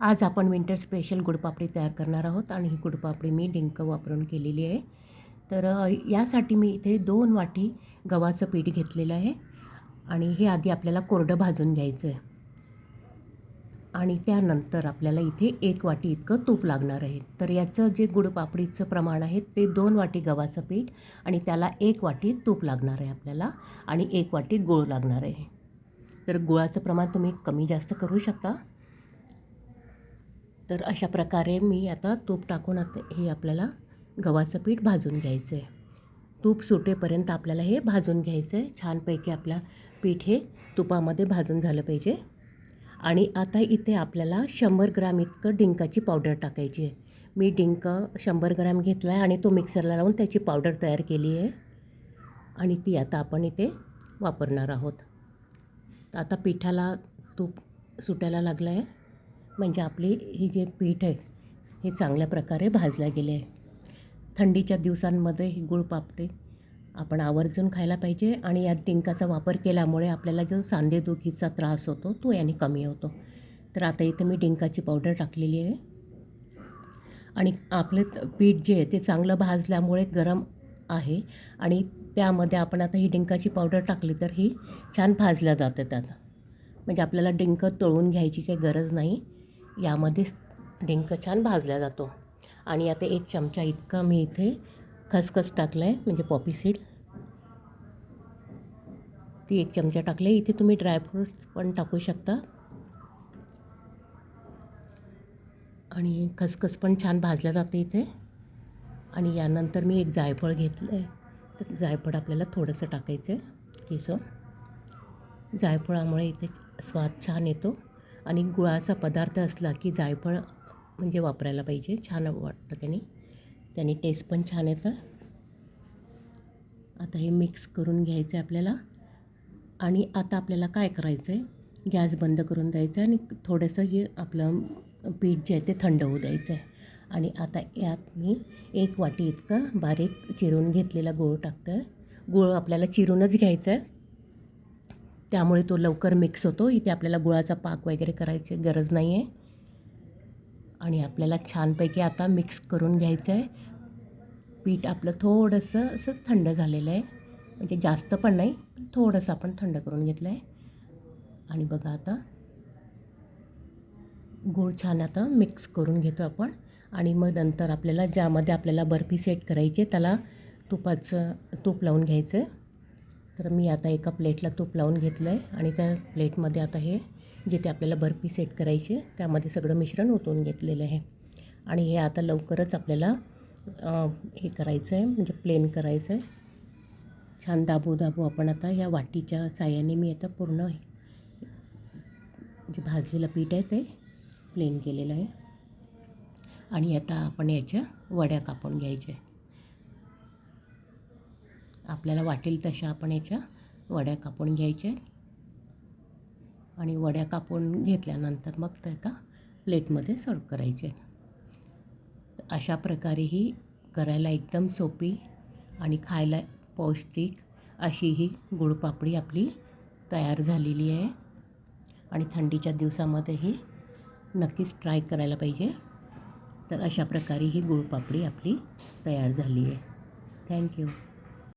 आज आपण winter special गुडपापडी तयार करणार आहोत आणि ही गुडपापडी मी डिंक वापरून केलेली आहे. तर यासाठी मी इथे दोन वाटी गव्हाचं पीठ घेतलेलं आहे आणि हे आधी आपल्याला कोरडं भाजून घ्यायचं आहे. आणि त्यानंतर आपल्याला इथे एक वाटी इतकं तूप लागणार आहे. तर याचं जे गुडपापडीचं प्रमाण आहे ते दोन वाटी गव्हाचं पीठ आणि त्याला एक वाटी तूप लागणार आहे आपल्याला आणि एक वाटी गूळ लागणार आहे. तर गुळाचं प्रमाण तुम्ही कमी जास्त करू शकता. तर अशा प्रकारे मी आता तूप टाकून आता हे आपल्याला गव्हाचं पीठ भाजून घ्यायचं आहे. तूप सुटेपर्यंत आपल्याला हे भाजून घ्यायचं आहे. छानपैकी आपला पीठ हे तुपामध्ये भाजून झालं पाहिजे. आणि आता इथे आपल्याला शंभर ग्राम इतकं डिंकाची पावडर टाकायची आहे. मी डिंक शंभर ग्राम घेतला आहे आणि तो मिक्सरला लावून त्याची पावडर तयार केली आहे. आणि ती आता आपण इथे वापरणार आहोत. तर आता पिठाला तूप सुटायला लागलं आहे. म्हणजे आपली ही जे पीठ आहे हे चांगल्या प्रकारे भाजल्या गेले आहे. थंडीच्या दिवसांमध्ये ही गुळपापडी आपण आवर्जून खायला पाहिजे आणि यात डिंकाचा वापर केल्यामुळे आपल्याला जो सांधेदुखीचा त्रास होतो तो याने कमी होतो. तर आता इथे मी डिंकाची पावडर टाकलेली आहे. आणि आपले पीठ जे आहे ते चांगलं भाजल्यामुळे गरम आहे आणि त्यामध्ये आपण आता ही डिंकाची पावडर टाकली तर ही छान भाजल्या जाते त्यात. म्हणजे आपल्याला डिंक तळून घ्यायची काही गरज नाही. यामध्येच डिंक छान भाजला जातो. आणि आता एक चमचा इतका मी इथे खसखस टाकलं आहे म्हणजे पॉपी सीड. ती एक चमचा टाकले इथे तुम्ही ड्रायफ्रूट्स पण टाकू शकता. आणि खसखस पण छान भाजल्या जाते इथे. आणि यानंतर मी एक जायफळ घेतलं आहे तर जायफळ आपल्याला थोडंसं टाकायचं आहे किसो. जायफळामुळे इथे स्वाद छान येतो. आणि गुळाचा पदार्थ असला की जायफळ म्हणजे वापरायला पाहिजे. छान वाटतं त्याने. त्याने टेस्ट पण छान येतं. आता हे मिक्स करून घ्यायचं आहे आपल्याला. आणि आता आपल्याला काय करायचं आहे गॅस बंद करून द्यायचं आहे आणि थोडंसं हे आपलं पीठ जे आहे ते थंड होऊ द्यायचं आहे आणि आता यात मी एक वाटी इतकं बारीक चिरून घेतलेला गूळ टाकतं आहे गूळ आपल्याला चिरूनच घ्यायचं आहे त्यामुळे तो लवकर मिक्स होतो. इथे आपल्याला गुळाचा पाक वगैरे करायची गरज नाही आहे आणि आपल्याला छानपैकी आता मिक्स करून घ्यायचं आहे पीठ आपलं थोडंसं असं थंड झालेलं आहे. म्हणजे जास्त पण नाही थोडंसं आपण थंड करून घेतलं आहे आणि बघा आता गूळ छान आता मिक्स करून घेतो आपण. आणि मग नंतर आपल्याला ज्यामध्ये आपल्याला बर्फी सेट करायची आहे त्याला तुपाचं तूप लावून घ्यायचं. आहे तर मी आता एका प्लेटला तूप लावून घेतलं आहे आणि त्या प्लेटमध्ये आता हे जिथे आपल्याला बर्फी सेट करायची आहे त्यामध्ये सगळं मिश्रण ओतून घेतलेलं आहे. आणि हे आता लवकरच आपल्याला हे करायचं आहे म्हणजे प्लेन करायचं आहे. छान दाबू दाबू आपण आता ह्या वाटीच्या साह्याने मी आता पूर्ण जे भाजलेलं पीठ आहे ते प्लेन केलेलं आहे. आणि आता आपण याच्या वड्या कापून घ्यायच्या आपल्याला वाटेल तशा आपण याच्या वड्या कापून घ्यायच्या. आणि वड्या कापून घेतल्यानंतर मग त्या एका प्लेटमध्ये सर्व करायचे. अशा प्रकारे ही करायला एकदम सोपी आणि खायला पौष्टिक अशी ही गुळपापडी आपली तयार झालेली आहे. आणि थंडीच्या दिवसामध्येही नक्कीच ट्राय करायला पाहिजे. तर अशा प्रकारे ही गुळपापडी आपली तयार झाली आहे. थँक्यू